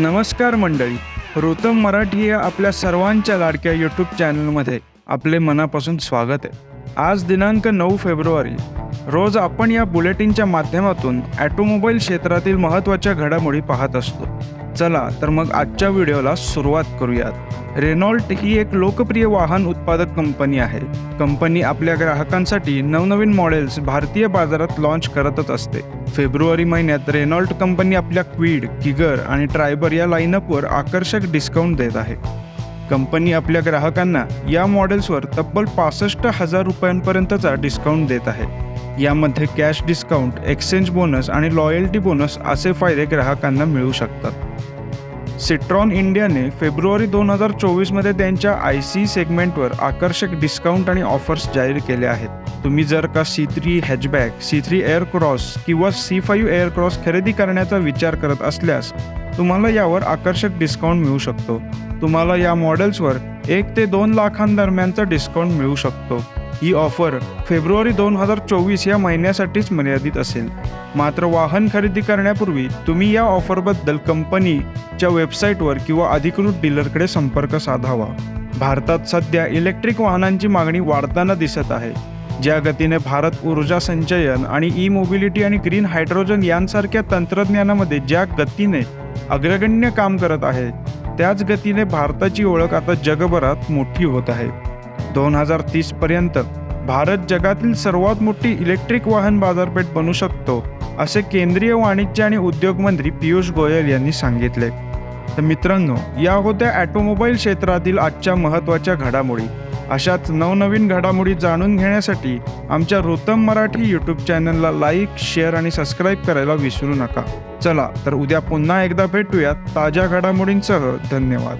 नमस्कार मंडळी रोतम मराठी या आपल्या सर्वांच्या लाडक्या यूट्यूब चॅनलमध्ये आपले मनापासून स्वागत आहे. आज दिनांक नऊ फेब्रुवारी रोज आपण या बुलेटिनच्या माध्यमातून ॲटोमोबाईल क्षेत्रातील महत्त्वाच्या घडामोडी पाहत असतो. चला तर मग आजच्या व्हिडिओला सुरुवात करूयात. रेनॉल्ट ही एक लोकप्रिय वाहन उत्पादक कंपनी आहे. कंपनी आपल्या ग्राहकांसाठी नवनवीन मॉडेल्स भारतीय बाजारात लॉन्च करतच असते. फेब्रुवारी महिन्यात रेनॉल्ट कंपनी आपल्या क्वीड किगर आणि ट्रायबर या लाईनअपवर आकर्षक डिस्काउंट देत आहे. कंपनी आपल्या ग्राहकांना या मॉडेल्सवर तब्बल पासष्ट हजार रुपयांपर्यंतचा डिस्काउंट देत आहे. यामध्ये कॅश डिस्काउंट एक्सचेंज बोनस आणि लॉयल्टी बोनस असे फायदे ग्राहकांना मिळू शकतात. सिट्रॉन इंडियाने फेब्रुवारी दोन हजार चोवीसमध्ये त्यांच्या आय सी सेगमेंटवर आकर्षक डिस्काउंट आणि ऑफर्स जाहीर केले आहेत. तुम्ही जर का C three hatchback C three Aircross किंवा सी फाईव्ह एअरक्रॉस खरेदी करण्याचा विचार करत असल्यास तुम्हाला यावर आकर्षक डिस्काउंट मिळू शकतो. तुम्हाला या मॉडेल्सवर एक ते दोन लाखांदरम्यानचा डिस्काउंट मिळू शकतो. ही ऑफर फेब्रुवारी दोन हजार चोवीस या महिन्यासाठीच मर्यादित असेल. मात्र वाहन खरेदी करण्यापूर्वी तुम्ही या ऑफरबद्दल कंपनीच्या वेबसाईटवर किंवा अधिकृत डीलरकडे संपर्क साधावा. भारतात सध्या इलेक्ट्रिक वाहनांची मागणी वाढताना दिसत आहे. ज्या गतीने भारत ऊर्जा संचयन आणि ई मोबिलिटी आणि ग्रीन हायड्रोजन यांसारख्या तंत्रज्ञानामध्ये ज्या गतीने अग्रगण्य काम करत आहे त्याच गतीने भारताची ओळख आता जगभरात मोठी होत आहे. दोन हजार तीसपर्यंत भारत जगातील सर्वात मोठी इलेक्ट्रिक वाहन बाजारपेठ बनू शकतो असे केंद्रीय वाणिज्य आणि उद्योग मंत्री पियुष गोयल यांनी सांगितले. तर मित्रांनो या होत्या ॲटोमोबाईल क्षेत्रातील आजच्या महत्त्वाच्या घडामोडी. अशाच नवनवीन घडामोडी जाणून घेण्यासाठी आमच्या रोतम मराठी यूट्यूब चॅनलला लाईक शेअर आणि सबस्क्राईब करायला विसरू नका. चला तर उद्या पुन्हा एकदा भेटूयात ताज्या घडामोडींसह. धन्यवाद.